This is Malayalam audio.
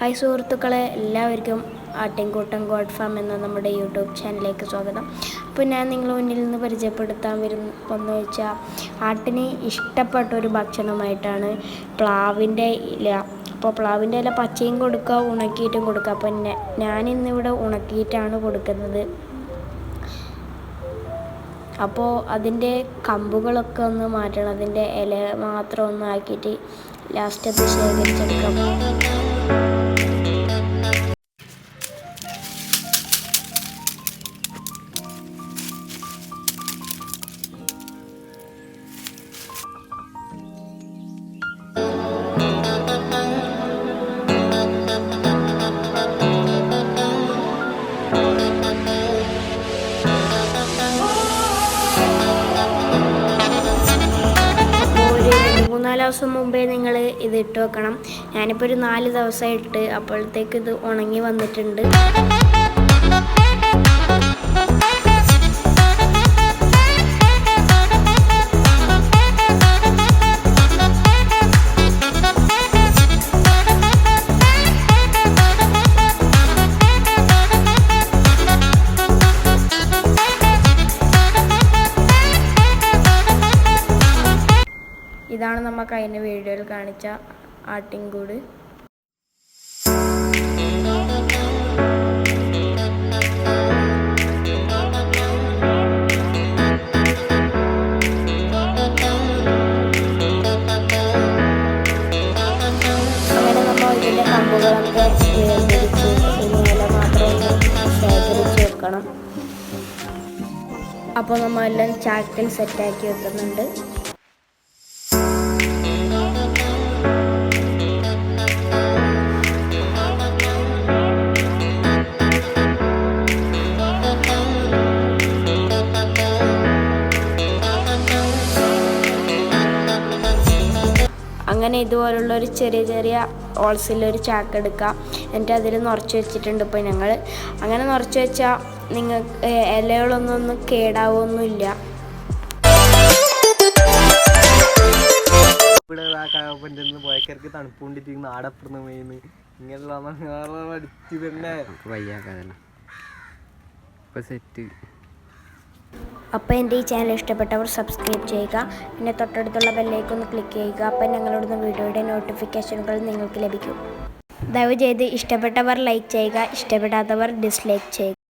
ഹായ് സുഹൃത്തുക്കളെ എല്ലാവർക്കും ആട്ടിൻകൂട്ടം ഗോഡ് ഫാം എന്ന നമ്മുടെ യൂട്യൂബ് ചാനലിലേക്ക് സ്വാഗതം. അപ്പോൾ ഞാൻ നിങ്ങളുടെ മുന്നിൽ നിന്ന് പരിചയപ്പെടുത്താൻ വരുന്നതെന്ന് വെച്ചാൽ ആട്ടിന് ഇഷ്ടപ്പെട്ട ഒരു ഭക്ഷണമായിട്ടാണ് പ്ലാവിന്റെ ഇല. അപ്പോൾ പ്ലാവിന്റെ ഇല പച്ചയും കൊടുക്കുക ഉണക്കിയിട്ടും കൊടുക്കുക. അപ്പോൾ ഞാനിന്നിവിടെ ഉണക്കിയിട്ടാണ് കൊടുക്കുന്നത്. അപ്പോൾ അതിന്റെ കമ്പുകളൊക്കെ ഒന്ന് മാറ്റണം. അതിന്റെ ഇല മാത്രം ഒന്ന് ആക്കിയിട്ട് ലാസ്റ്റ് അത് ശേഖരിച്ചെടുക്കാം. മൂന്നാൽ ദിവസം മുമ്പേ നിങ്ങൾ ഇത് ഇട്ട് വെക്കണം. ഞാനിപ്പോൾ ഒരു നാല് ദിവസമായിട്ട് അപ്പോഴത്തേക്ക് ഇത് ഉണങ്ങി വന്നിട്ടുണ്ട്. ഇതാണ് നമ്മൾ കഴിഞ്ഞ വീഡിയോയിൽ കാണിച്ച ആട്ടിൻകൂട്. അപ്പോൾ നമ്മളെല്ലാം ചാക്കിൽ സെറ്റാക്കി വെക്കുന്നുണ്ട്. അങ്ങനെ ഇതുപോലുള്ള ഒരു ചെറിയ ചെറിയ ഹോൾസിലൊരു ചാക്ക് എടുക്കുക എന്നിട്ട് അതിൽ നിറച്ച് വെച്ചിട്ടുണ്ട് ഇപ്പോൾ ഞങ്ങൾ അങ്ങനെ നിറച്ച് വെച്ചാൽ നിങ്ങൾക്ക് ഇലകളൊന്നും ഒന്നും കേടാവൊന്നുമില്ല. ഇവിടെ ആ ആടപ്പുറന്ന് പോയിന്ന് ഇങ്ങനെയുള്ള അടിച്ചു തന്നെ. വയ്യാക്കാതല്ല ഇപ്പം സെറ്റ് അപ്പോൾ എന്റെ ഈ ചാനൽ ഇഷ്ടപ്പെട്ടവർ സബ്സ്ക്രൈബ് ചെയ്യുക. പിന്നെ തൊട്ടടുത്തുള്ള ബെല്ലേക്ക് ഒന്ന് ക്ലിക്ക് ചെയ്യുക. അപ്പോൾ ഞങ്ങളുടെ വീഡിയോയുടെ നോട്ടിഫിക്കേഷനുകൾ നിങ്ങൾക്ക് ലഭിക്കും. ദയവ് ചെയ്ത് ഇഷ്ടപ്പെട്ടവർ ലൈക്ക് ചെയ്യുക. ഇഷ്ടപ്പെടാത്തവർ ഡിസ്ലൈക്ക് ചെയ്യുക.